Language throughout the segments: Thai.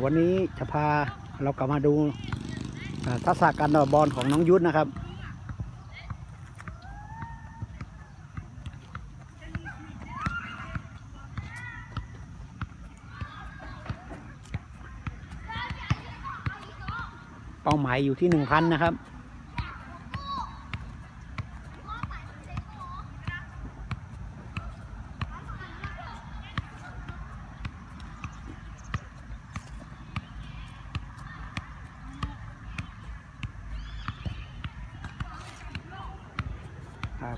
วันนี้จะพาเรากลับมาดูทักษะการดอบอลของน้องยุทธนะครับ เป้าหมายอยู่ที่หนึ่งพันนะครับ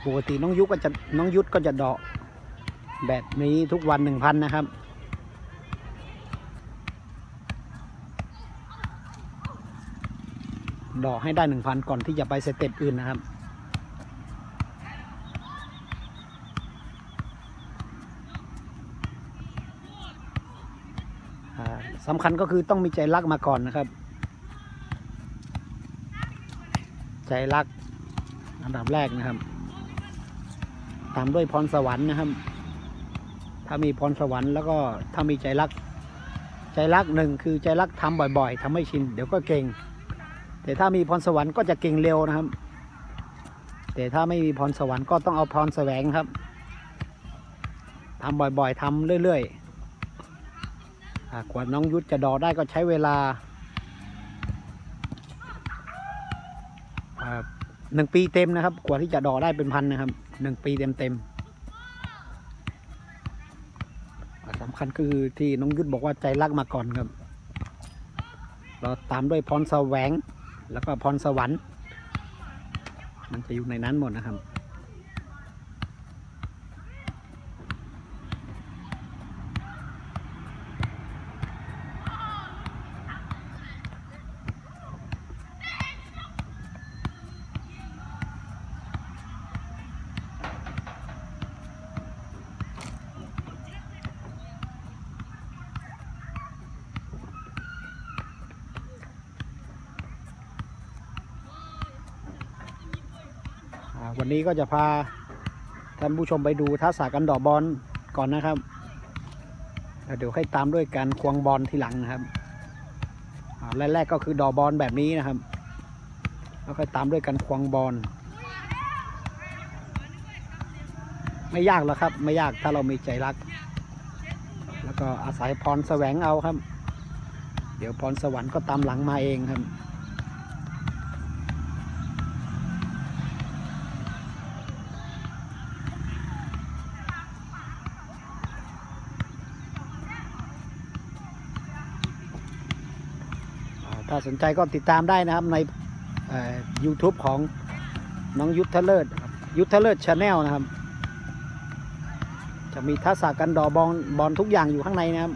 ปกติน้องยุก็จะน้องยุทธก็จะเดาะแบบนี้ทุกวันหนึ่งพันนะครับ ดอกให้ได้หนึ่งพันก่อนที่จะไปสเต็ปอื่นนะครับ สำคัญก็คือต้องมีใจรักมาก่อนนะครับ ใจรักอันดับแรกนะครับ ตามด้วยพรสวรรค์นะครับ ถ้ามีพรสวรรค์แล้วก็ถ้ามีใจรัก ใจรักหนึ่งคือใจรักทำบ่อยๆทำให้ชิน เดี๋ยวก็เก่ง แต่ถ้ามีพรสวรรค์ก็จะเก่งเร็วนะครับ แต่ถ้าไม่มีพรสวรรค์ก็ต้องเอาพรแสวงครับทำบ่อยๆทำเรื่อยๆกว่าน้องยุทธจะดอได้ก็ใช้เวลาอ่าหนึ่งปีเต็มนะครับ กว่าที่จะดอได้เป็นพันนะครับ หนึ่งปีเต็มเต็มๆสำคัญคือที่น้องยุทธบอกว่าใจรักมาก่อนครับ เราตามด้วยพรแสวง แล้วก็พรสวรรค์ มันจะอยู่ในนั้นหมดนะครับ วันนี้ก็จะพาท่านผู้ชมไปดูทักษะการดอกบอลก่อนนะครับแล้วเดี๋ยวให้ตามด้วยการควงบอลทีหลังนะครับแรกๆก็คือดอกบอลแบบนี้นะครับ แล้วค่อยตามด้วยการควงบอลไม่ยากหรอกครับ ไม่ยากถ้าเรามีใจรัก แล้วก็อาศัยพรแสวงเอาครับ เดี๋ยวพรสวรรค์ก็ตามหลังมาเองครับ ถ้าสนใจก็ติดตามได้นะครับใน YouTube ของน้องยุทธเลิศยุทธเลิศชาแนลนะครับ จะมีทักษะการดอบอลบอลทุกอย่างอยู่ข้างในนะครับ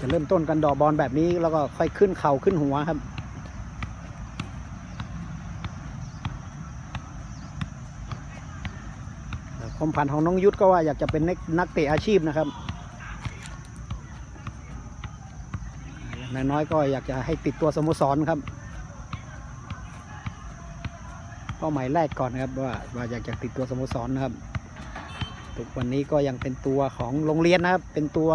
จะเริ่มต้นกันดอกบอลแบบนี้แล้วก็ค่อยขึ้นเข่าขึ้นหัวครับ ความฝันของน้องยุทธก็ว่าอยากจะเป็นนักเตะอาชีพนะครับอย่างน้อยก็อยากจะให้ติดตัวสโมสรครับเป้าหมายแรกก่อนนะครับว่าว่าอยากจะติดตัวสโมสรนะครับทุกวันนี้ก็ยังเป็นตัวของโรงเรียนนะครับ เป็นตัว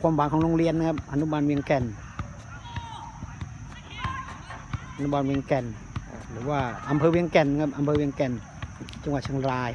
ความหวังของโรงเรียนนะครับ อนุบาลเวียงแก่นอนุบาลเวียงแก่น หรือว่าอำเภอเวียงแก่นครับอำเภอเวียงแก่น จังหวัดเชียงราย